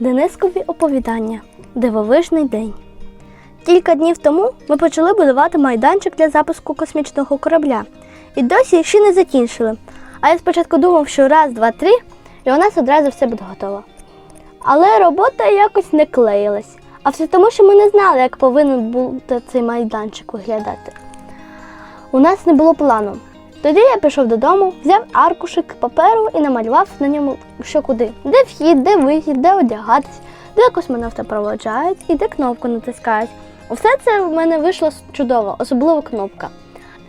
Денискові оповідання. Дивовижний день. Кілька днів тому ми почали будувати майданчик для запуску космічного корабля. І досі ще не закінчили. А я спочатку думав, що раз, два, три, і у нас одразу все буде готово. Але робота якось не клеїлась. А все тому, що ми не знали, як повинен бути цей майданчик виглядати. У нас не було плану. Тоді я пішов додому, взяв аркушик паперу і намалював на ньому що куди. Де вхід, де вихід, де одягатись, де космонавта проводжають і де кнопку натискають. Усе це в мене вийшло чудово, особливо кнопка.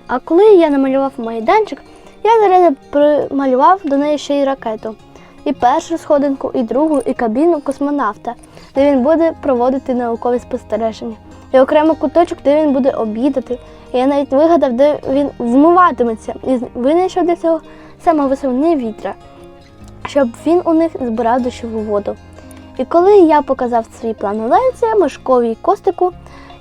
А коли я намалював майданчик, я зараз прималював до неї ще й ракету. І першу сходинку, і другу, і кабіну космонавта, де він буде проводити наукові спостереження. І окремо куточок, де він буде обідати. Я навіть вигадав, де він вмиватиметься, і винайшов для цього саме самовисувні вітра, щоб він у них збирав дощову воду. І коли я показав свій план Оленці, Мишкові і Костику,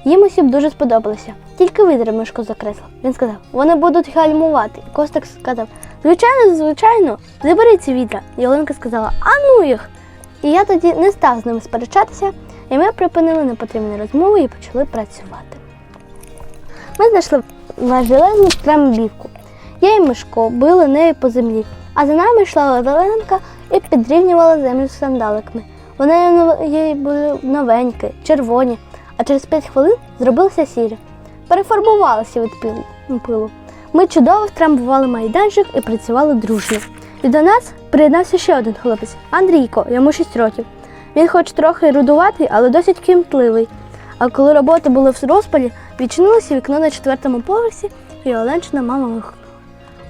їм усім дуже сподобалося. Тільки вітер Мишко закреслив. Він сказав, вони будуть гальмувати. Костик сказав, звичайно, звичайно, забери ці вітра. І Оленка сказала, а ну їх. І я тоді не став з ними сперечатися, і ми припинили непотрібні розмови і почали працювати. Ми знайшли важелезну трамбівку. Я і Мишко били нею по землі, а за нами йшла Оленка і підрівнювала землю з сандаликами. Вони були новенькі, червоні, а через 5 хвилин зробилися сірі. Перефарбувалися від пилу. Ми чудово втрамбували майданчик і працювали дружно. І до нас приєднався ще один хлопець Андрійко, йому 6 років. Він хоч трохи рудуватий, але досить кімтливий. А коли роботи були в розпалі, відчинилося вікно на четвертому поверсі, і Оленчина мама вихнула.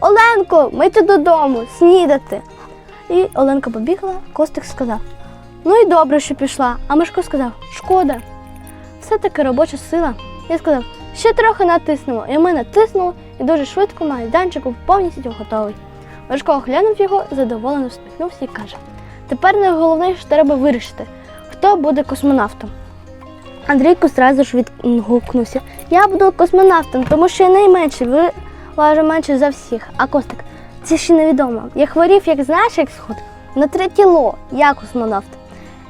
Оленко, ми йти додому, снідати. І Оленка побігла, Костик сказав: Ну і добре, що пішла. А Мишко сказав, шкода. Все-таки робоча сила. Я сказав, ще трохи натиснемо. І ми натиснули, і дуже швидко майданчик був повністю готовий. Мишко оглянув його, задоволено всміхнувся і каже: Тепер найголовніше треба вирішити, хто буде космонавтом. Андрійко зразу ж відгукнувся. Я буду космонавтом, тому що я найменший, ви важу менше за всіх. А Костик, це ще невідомо. Я хворів, як знаєш, як сход, на три тіло, я космонавт.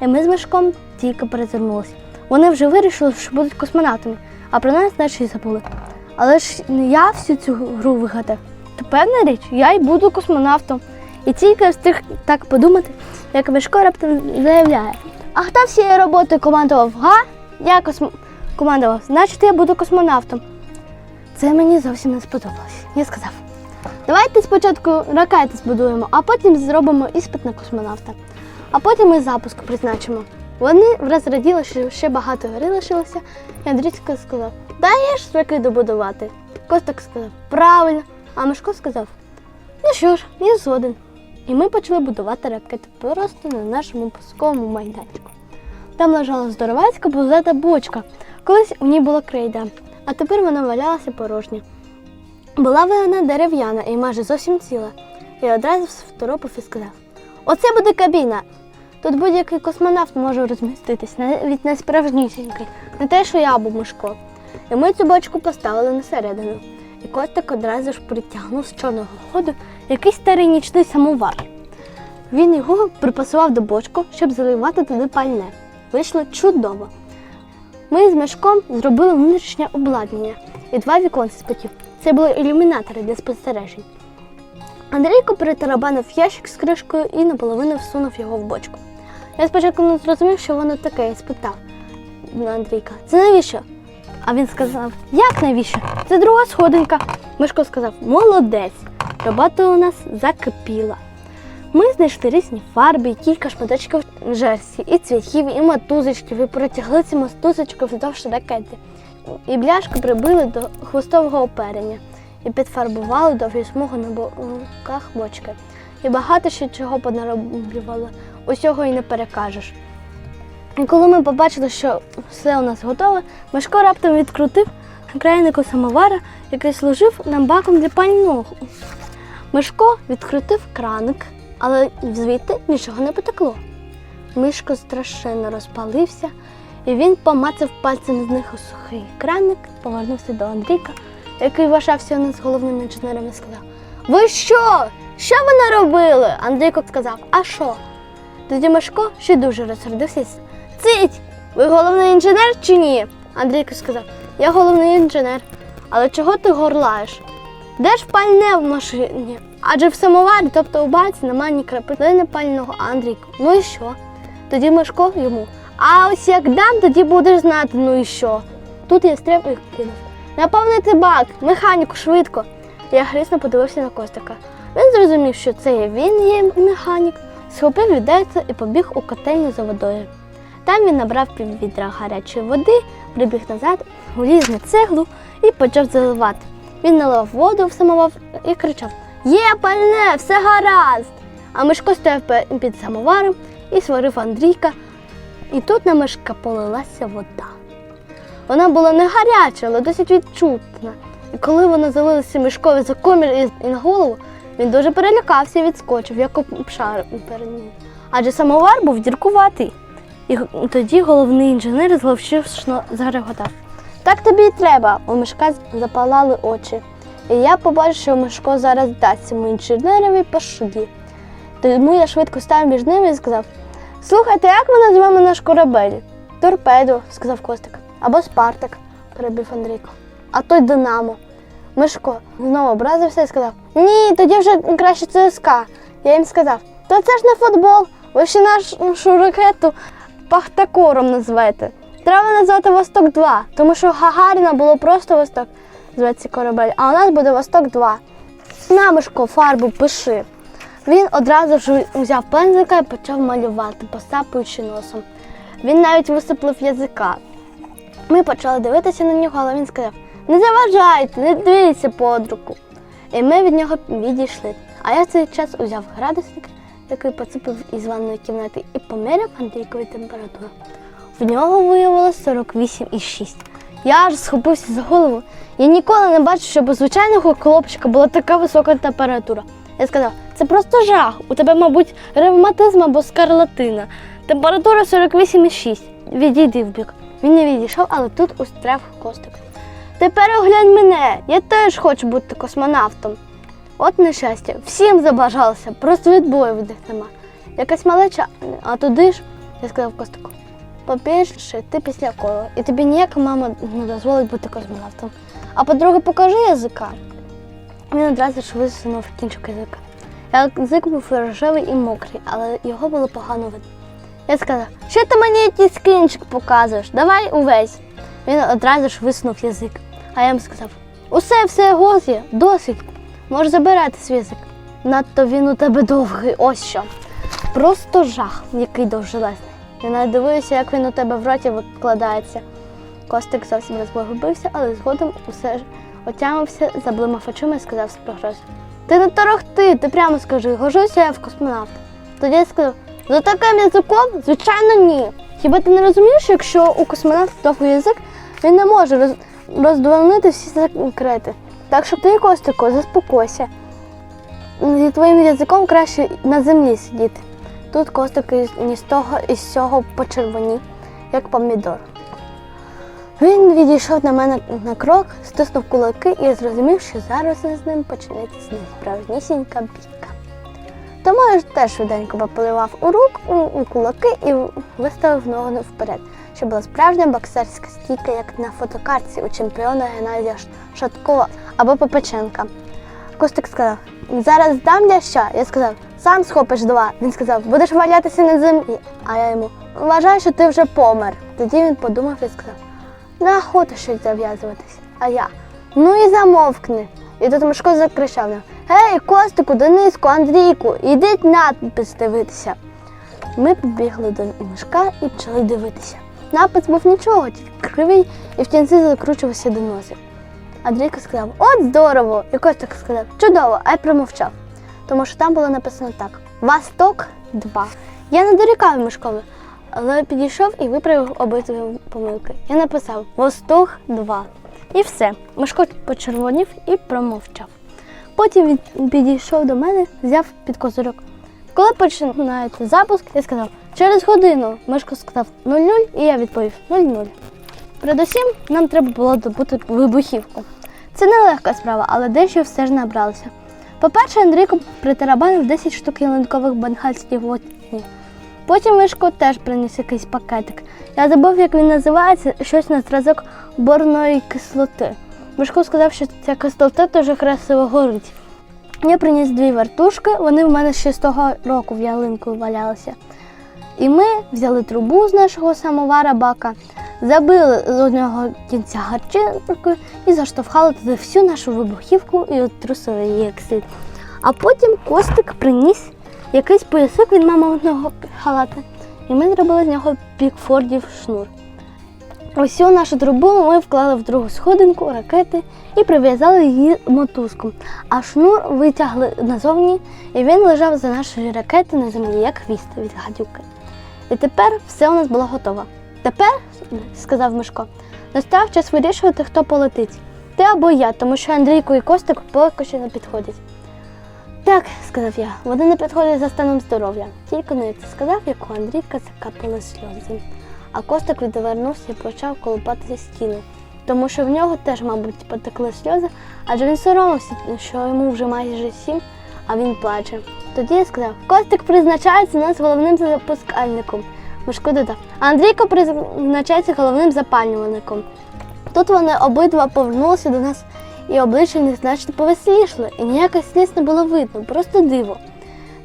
І ми з Мишком тільки перезирнулися. Вони вже вирішили, що будуть космонавтами, а про нас й забули. Але ж не я всю цю гру вигадав. То певна річ, я й буду космонавтом. І тільки встиг так подумати, як Мишко раптом заявляє. А хто всією роботою командував? Га? Я косм... командував, значить я буду космонавтом. Це мені зовсім не сподобалось. Я сказав: давайте спочатку ракети збудуємо, а потім зробимо іспит на космонавта. А потім і запуск призначимо. Вони враз раділи, що ще багато гри лишилося, і Андрійсько сказав, даєш ракету добудувати. Костик сказав, правильно, а Мишко сказав, ну що ж, я згоден. І ми почали будувати ракети просто на нашому пусковому майданчику. Там лежала здоровецька бузета бочка. Колись у ній була крейда, а тепер вона валялася порожня. Була вона дерев'яна і майже зовсім ціла. І одразу второпив і сказав: Оце буде кабіна. Тут будь-який космонавт може розміститись, навіть найсправжнішенький, не те, що я або Мишко. І ми цю бочку поставили на середину. І Костик одразу ж притягнув з чорного ходу якийсь старий нічний самовар. Він його припасував до бочку, щоб заливати туди пальне. Вийшло чудово. Ми з мешком зробили внутрішнє обладнання і два віконці з потів. Це були ілюмінатори для спостережень. Андрійко перетарабанив ящик з кришкою і наполовину всунув його в бочку. Я спочатку не зрозумів, що воно таке, і спитав на Андрійка, це навіщо? А він сказав, як навіщо? Це друга сходинка. Мишко сказав, молодець. Робота у нас закипіла. Ми знайшли різні фарби, кілька шматочків жерсі, і цвяхів, і мотузочків, і протягли ці мотузочки вздовж ракети. І бляшки прибили до хвостового оперення і підфарбували довгі смуги на боках бочки. І багато ще чого понароблювали, усього і не перекажеш. І коли ми побачили, що все у нас готове, Мишко раптом відкрутив крайнику самовара, який служив нам баком для пального. Мишко відкрутив краник, але звідти нічого не потекло. Мишко страшенно розпалився, і він помацав пальцем з них у сухий краник, повернувся до Андрійка, який вважався у нас головним інженером, і сказав: Ви що? Що ви наробили? Андрійко сказав, а що? Тоді Мишко ще дуже розсердився. Цить! Ви головний інженер чи ні? Андрійко сказав, я головний інженер. Але чого ти горлаєш? Де ж пальне в машині? Адже в самоварі, тобто у баці, немає ні краплини пального Андрійко. Ну і що? Тоді Мишко йому. А ось як дам, тоді будеш знати, ну і що. Тут я стряв і кинув. Наповнити бак, механіку, швидко. Я грізно подивився на Костика. Він зрозумів, що це є він є механік, схопив відерце і побіг у котельню за водою. Там він набрав піввідра гарячої води, прибіг назад, уліз на цеглу і почав заливати. Він налив воду в самовар і кричав: Є пальне, все гаразд! А Мишко стояв під самоваром і сварив Андрійка. І тут на Мишка полилася вода. Вона була не гаряча, але досить відчутна. І коли вона залилася Мишкові за комір і, на голову, він дуже перелякався і відскочив, як обшар перед ним. Адже самовар був діркуватий. І тоді головний інженер зловчившно зареготав. Так тобі і треба. У Мишка запалали очі. І я побачив, що Мишко зараз дасть цьому інженерові по шуді. Тому я швидко став між ними і сказав: Слухайте, як ми назвемо наш корабель? Торпедо, сказав Костик. Або Спартак, перебив Андрійко. А той Динамо. Мишко знову образився і сказав: Ні, тоді вже краще ЦСКА. Я їм сказав, то це ж не футбол, ви ще нашу ракету Пахтакором називаєте. Треба назвати Восток 2, тому що Гагаріна було просто Восток, зветься корабель, а у нас буде Восток 2. Намишко, фарбу пиши. Він одразу ж взяв пензлика і почав малювати, посапуючи носом. Він навіть висиплив язика. Ми почали дивитися на нього, але він сказав: не заважайте, не дивіться под руку. І ми від нього відійшли. А я в цей час узяв градусник, який поцепив із ванної кімнати, і поміряв Андрійкові температуру. В нього виявилось 48,6. Я аж схопився за голову. Я ніколи не бачив, щоб у звичайного хлопчика була така висока температура. Я сказав, це просто жах. У тебе, мабуть, ревматизм або скарлатина. Температура 48,6. Відійди в бік. Він не відійшов, але тут устряв костик. Тепер оглянь мене, я теж хочу бути космонавтом. От нещастя, всім забажалося, просто відбою від них нема. Якась малеча, а туди ж, я сказав Костику, по-перше, ти після кола, і тобі ніяка мама не дозволить бути космонавтом. А по-друге, покажи язика. Він одразу ж висунув кінчик язика. Язик був рожевий і мокрий, але його було погано видно. Я сказав, що ти мені якийсь кінчик показуєш? Давай увесь. Він одразу ж висунув язик. А я йому сказав: усе, все, годі, досить. Можеш забирати свій язик. Надто він у тебе довгий, ось що. Просто жах, який довжелезний. Я навіть дивуюся, як він у тебе в роті викладається. Костик зовсім розбогубився, але згодом усе ж отямився, заблимав очима і сказав з погрозою. Ти не торохти, ти прямо скажи, гожуся я в космонавта. Тоді я сказав, за таким язиком, звичайно, ні. Хіба ти не розумієш, що якщо у космонавта довгий язик, він не може роз... роздвонити всі секрети. Так що ти, Костику, заспокойся. Зі твоїм язиком краще на землі сидіти. Тут Костик ні з того і з сього почервонів, як помідор. Він відійшов на мене на крок, стиснув кулаки і зрозумів, що зараз з ним почнеться справжнісінька бійка. Тому я теж швиденько пополивав у рук у, у кулаки і виставив ногу вперед, що була справжня боксерська стійка, як на фотокартці у чемпіона Геннадія Шаткова або Попеченка. Костик сказав: зараз дам ляща. Я сказав, сам схопиш два. Він сказав, будеш валятися на землі. А я йому вважаю, що ти вже помер. Тоді він подумав і сказав, неохота щось зав'язуватись. А я ну і замовкни. І тут Мишко закричав нам: Гей, Костику, Дениску, Андрійку, ідіть надпис дивитися. Ми побігли до мішка і почали дивитися. Напис був нічого, тільки кривий і в кінці закручувався до носа. Андрійко сказав, от здорово! І Костик сказав, чудово, а я промовчав. Тому що там було написано так: Восток 2. Я не дорікав Мишкові, але підійшов і виправив обидві помилки. Я написав Восток 2. І все. Мишко почервонів і промовчав. Потім він підійшов до мене, взяв під козирьок. Коли починається запуск, я сказав, через годину. Мишко сказав 00, і я відповів 00. Передусім, нам треба було добути вибухівку. Це не легка справа, але дещо все ж набралося. По-перше, Андрійко притарабанив 10 штук ялинкових бенгальських вогнів. Потім Мишко теж приніс якийсь пакетик. Я забув, як він називається, щось на зразок борної кислоти. Мишко сказав, що ця кислота дуже красиво горить. Я приніс дві вертушки, вони в мене ще з того року в ялинку валялися. І ми взяли трубу з нашого самовара бака, забили з одного кінця гарчинкою і заштовхали туди всю нашу вибухівку і отрусили її як слід. А потім Костик приніс якийсь поясок від маминого халата, і ми зробили з нього пікфордів шнур. Цю нашу трубу ми вклали в другу сходинку ракети і прив'язали її мотузком. А шнур витягли назовні, і він лежав за нашої ракети на землі, як хвіст від гадюки. І тепер все у нас було готово. Тепер, сказав Мишко, настав час вирішувати, хто полетить. Ти або я, тому що Андрійко і Костик поки що не підходять. Так, сказав я, вони не підходять за станом здоров'я. Тільки не це сказав, як у Андрійка закапали сльози. А Костик відвернувся і почав колупатися стіни, тому що в нього теж, мабуть, потекли сльози, адже він соромився, що йому вже майже сім, а він плаче. Тоді я сказав, Костик призначається нас головним запускальником. Мишко додав, а Андрійко призначається головним запалювальником. Тут вони обидва повернулися до нас, і обличчя в них значно повеселішли, і ніяких сліз не було видно, просто диво.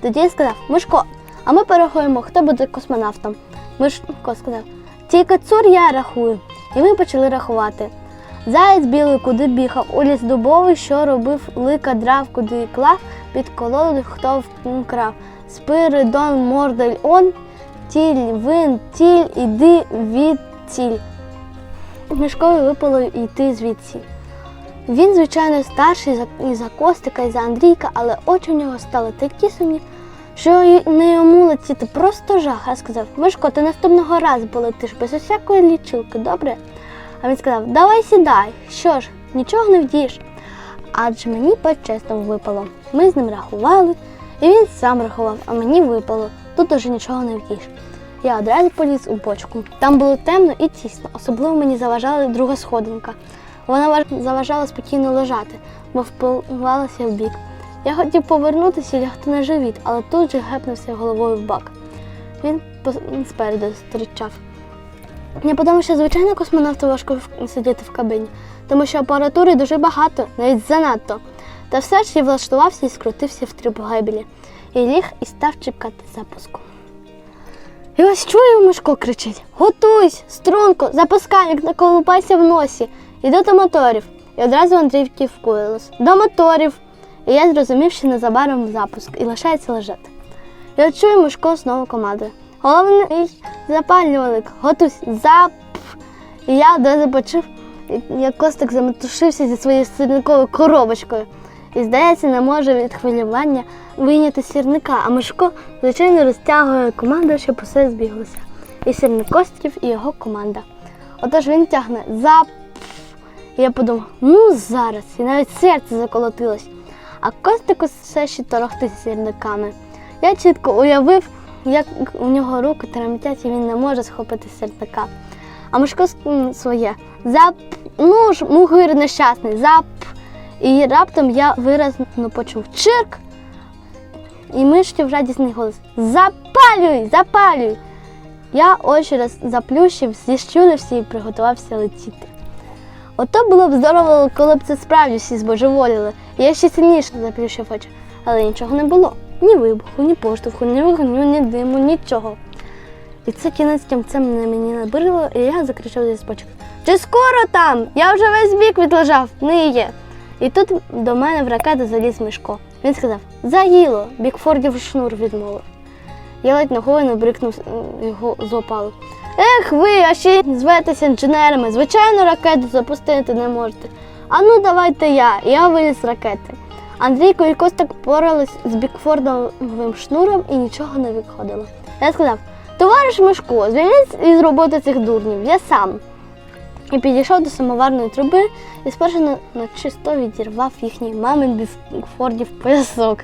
Тоді я сказав, Мишко, а ми порахуємо, хто буде космонавтом. Мишко сказав, тільки цур я рахую. І ми почали рахувати. Заєць білий куди бігав, у ліс дубовий, що робив, лика драв, куди клав, під колоду хто вкрав. Спиридон, мордель он, тіль, вин, тіль, іди від тіль. Мішкові випало йти звідси. Він, звичайно, старший і за Костика, і за Андрійка, але очі в нього стали такі сумні, що не йому летіти просто жах. Я сказав, Мишко, ти наступного разу полетиш без усякої лічилки, добре? А він сказав, давай сідай. Що ж, нічого не вдієш. Адже мені по-чесному випало. Ми з ним рахували, і він сам рахував, а мені випало. Тут уже нічого не вдієш. Я одразу поліз у бочку. Там було темно і тісно, особливо мені заважала друга сходинка. Вона заважала спокійно лежати, бо впивалася в бік. Я хотів повернутися і лягти на живіт, але тут же гепнувся головою в бак. Він спереду стрічав. Я подумав, що звичайно космонавту важко сидіти в кабіні, тому що апаратури дуже багато, навіть занадто. Та все ж я влаштувався і скрутився в трибогебілі. І ліг і став чекати запуску. І ось чую, Мишко кричить: Готуйсь, струнко, запускальник, не колупайся в носі. Іду до моторів. І одразу Андрійки вкурилось. До моторів. І я зрозумів, що незабаром запуск і лишається лежати. От чую Мишко знову командує. Головний запалювальник, готуйсь, зап. І я одразу почув, як Костик заметушився зі своєю сірниковою коробочкою. І, здається, не може від хвилювання вийняти сірника, а Мишко, звичайно, розтягує команду, щоб усе збіглося. І сірник Костків, і його команда. Отож він тягне зап. І я подумав, ну зараз, і навіть серце заколотилось. А Костик все ще торохтить сірниками. Я чітко уявив, як у нього руки тремтять, і він не може схопити сірника. А Мишко своє зап, ну ж, мугир нещасний, зап. І раптом я виразно почув чирк. І миштів радісний голос Запалюй, запалюй! Я очі заплющив, зіщулився і приготувався летіти. Ото було б здорово, коли б це справді всі збожеволіли. Я ще сильніше заплющив очі. Але нічого не було. Ні вибуху, ні поштовху, ні вогню, ні диму, нічого. І це кінець кінцем на мені набрило, і я закричав зі спочатку. Чи скоро там? Я вже весь бік відлежав, не є. І тут до мене в ракету заліз Мишко. Він сказав: Заїло, Бікфордів шнур відмовив. Я ледь ногою не брикнув е, його з опалу. Ех ви, а ще зветеся інженерами. Звичайно, ракету запустити не можете. А ну давайте я. Я виліз з ракети. Андрійко і Костик порались з Бікфордовим шнуром і нічого не виходило. Я сказав: товариш Мишко, звільніть із роботи цих дурнів, я сам. І підійшов до самоварної труби і спершу на, на чисто відірвав їхній мамин Бікфордів поясок.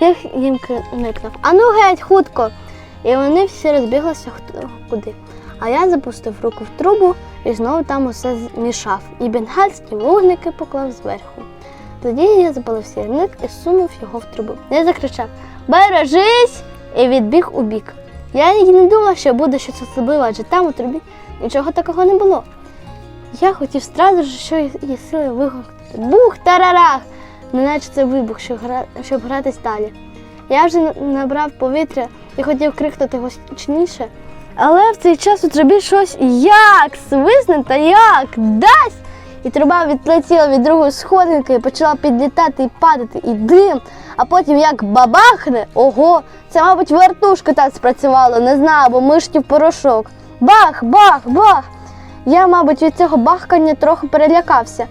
Я їм крикнув: Ану геть, хутко! І вони всі розбіглися хто куди. А я запустив руку в трубу і знову там усе змішав, і бенгальські вогники поклав зверху. Тоді я запалив сірник і сунув його в трубу. Я закричав Бережись! і відбіг у бік. Я і не думав, що буде щось особливе, адже там у трубі нічого такого не було. Я хотів одразу ж, що є сили вигукнути Бух тарарах! Неначе це вибух, щоб, гра... щоб гратись далі. Я вже набрав повітря і хотів крикнути гучніше, але в цей час у трубі щось як свисне та як дасть. І труба відлетіла від другої сходинки і почала підлітати і падати, і дим. А потім як бабахне, ого, це, мабуть, вертушка так спрацювала, не знаю, або миштів порошок. Бах, бах, бах. Я, мабуть, від цього бахкання трохи перелякався,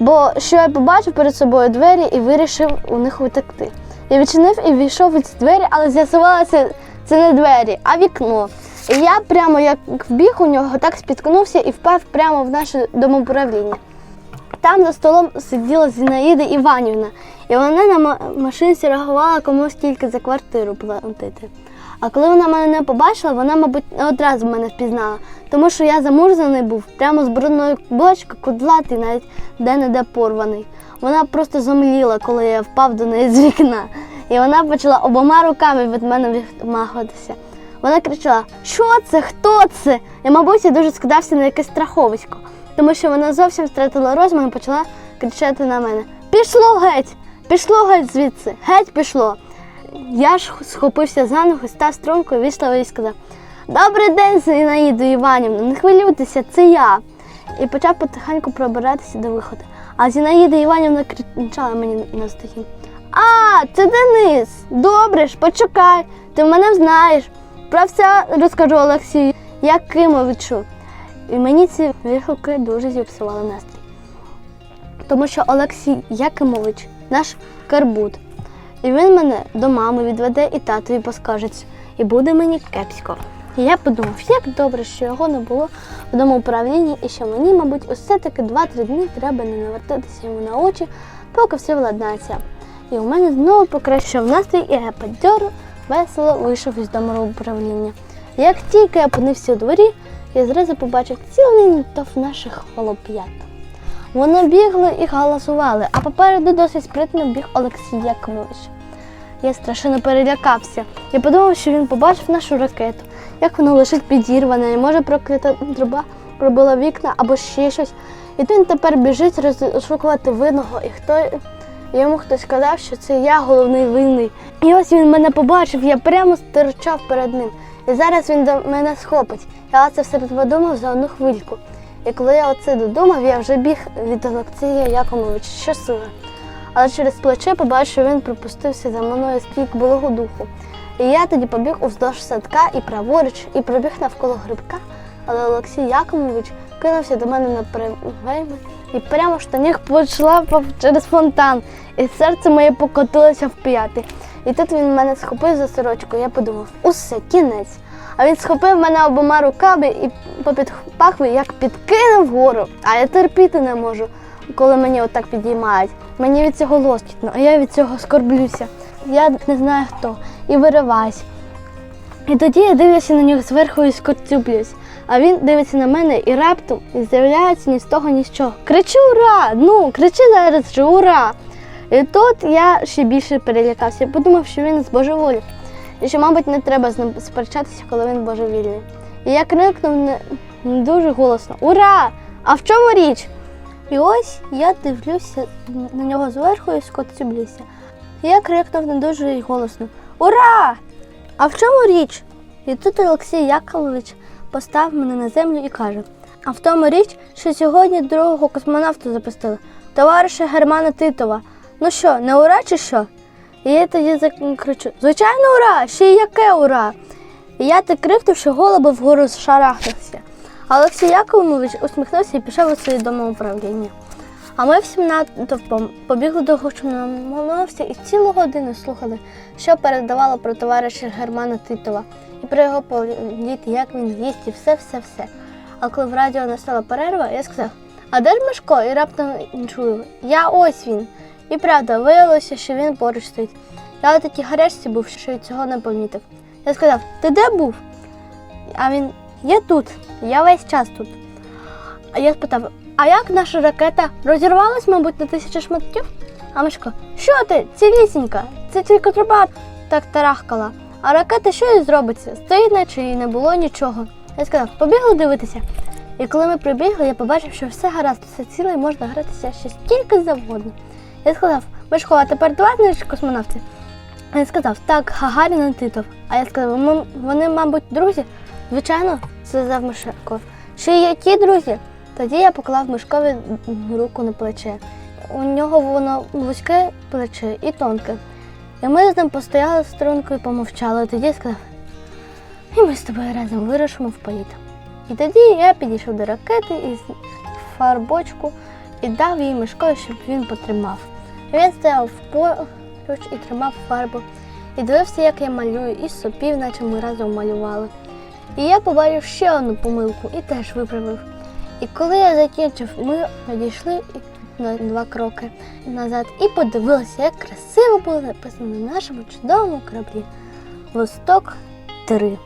бо що я побачив перед собою двері і вирішив у них утекти. Я відчинив і війшов у ці двері, але з'ясувалося, це не двері, а вікно. І я прямо як вбіг у нього, так спіткнувся і впав прямо в наше домоуправління. Там за столом сиділа Зінаїда Іванівна, і вона на машинці реагувала комусь тільки за квартиру платити. А коли вона мене не побачила, вона, мабуть, одразу мене впізнала, тому що я замурзаний був прямо з брудної бочки, кудлатий, навіть де-не-де порваний. Вона просто зомліла, коли я впав до неї з вікна. І вона почала обома руками від мене відмахуватися. Вона кричала: Що це? Хто це? І, мабуть, я дуже скидався на якесь страховисько, тому що вона зовсім втратила розум і почала кричати на мене: Пішло геть! Пішло геть звідси, геть пішло. Я ж схопився за ногу, став стрункою, вийшла і сказав: Добрий день, Зінаїду Іванівна, не хвилюйтеся, це я. І почав потихеньку пробиратися до виходу. А Зінаїда Іванівна кричала мені на стихі. А, це Денис. Добре ж, почекай, ти мене знаєш. Про все розкажу Олексію Якимовичу. І мені ці вигуки дуже зіпсували настрій. Тому що Олексій Якимович наш карбут. І він мене до мами відведе і татові поскажеться. І буде мені кепсько. І я подумав, як добре, що його не було в домоуправлінні, і що мені, мабуть, усе таки 2-3 дні треба не навертатися йому на очі, поки все владнається. І у мене знову покращив настрій, і я бадьоро, весело вийшов із домоуправління. Як тільки я опинився у дворі, я зразу побачив цілий натовп наших холоп'ят. Вони бігли і галасували, а попереду досить спритно біг Олексій Яковлевич. Я страшенно перелякався. Я подумав, що він побачив нашу ракету, як вона лежить підірвана, і може проклята труба пробила вікна або ще щось. І він тепер біжить розшукувати винного, і хто йому хтось сказав, що це я головний винний. І ось він мене побачив, я прямо стирчав перед ним. І зараз він до мене схопить. Я це все подумав за одну хвильку. І коли я оце додумав, я вже біг від Олексія Якомовича щосили. Але через плече побачив, він пропустився за мною стільки булого духу. І я тоді побіг уздовж садка і праворуч, і пробіг навколо грибка. Але Олексій Якомович кинувся до мене на перевейми і прямо в штанях пошлапав через фонтан. І серце моє покотилося в п'яти. І тут він мене схопив за сорочку. Я подумав, усе, кінець. А він схопив мене обома руками і попід пахви як підкинув вгору. А я терпіти не можу, коли мені отак підіймають. Мені від цього лоскітно, а я від цього скорблюся. Я не знаю хто. І вириваюсь. І тоді я дивлюся на нього зверху і скоцюблюсь. А він дивиться на мене і раптом з'являється ні з того, ні з чого. Кричу ура! Ну, кричи зараз же ура! І тут я ще більше перелякався. Подумав, що він збожеволів. І що, мабуть, не треба з ним сперечатися, коли він божевільний. І я крикнув не дуже голосно Ура! А в чому річ? І ось я дивлюся на нього зверху і скоцюблюся. І я крикнув не дуже голосно Ура! А в чому річ? І тут Олексій Яковлевич постав мене на землю і каже: А в тому річ, що сьогодні другого космонавта запустили, товариша Германа Титова. Ну що, не ура чи що? І я тоді закричу: Звичайно, ура! Ще й яке ура! І я так крикнув, що голуби вгору шарахнувся. Олексій Яковлевич усміхнувся і пішов у своє домоуправління. А ми всім натовпом побігли до гучномовця і цілу годину слухали, що передавало про товариша Германа Титова про його політ, як він їсть і все-все-все. А коли в радіо настала перерва, я сказав: А де ж Мишко? І раптом чую, я ось він. І правда, виявилося, що він поруч стоїть. Я у такій гарячці був, що й цього не помітив. Я сказав, ти де був? А він, я тут, я весь час тут. А я спитав, а як наша ракета розірвалась, мабуть, на тисячі шматків? А Мишко, що ти, цілісінька, це тільки труба так тарахкала. А ракета що і зробиться? Стоїть, наче і не було нічого. Я сказав, побігли дивитися. І коли ми прибігли, я побачив, що все гаразд, все ціле і можна гратися ще стільки завгодно. Я сказав, Мишко, а тепер два наші космонавти? Він сказав, так, Гагарін і Титов. А я сказав, вони, мабуть, друзі? Звичайно, сказав Мишко. Й які друзі? Тоді я поклав Мишкові руку на плече. У нього воно вузьке плече і тонке. І ми з ним постояли стрункою і помовчали. Тоді сказав, і ми з тобою разом вирушимо в політ. І тоді я підійшов до ракети із фарбочку і дав їй Мишкові, щоб він потримав. І він стояв поруч і тримав фарбу. І дивився, як я малюю, і сопів, наче ми разом малювали. І я побачив ще одну помилку і теж виправив. І коли я закінчив, ми відійшли на два кроки назад і подивилася, як красиво було написано на нашому чудовому кораблі Восток 3.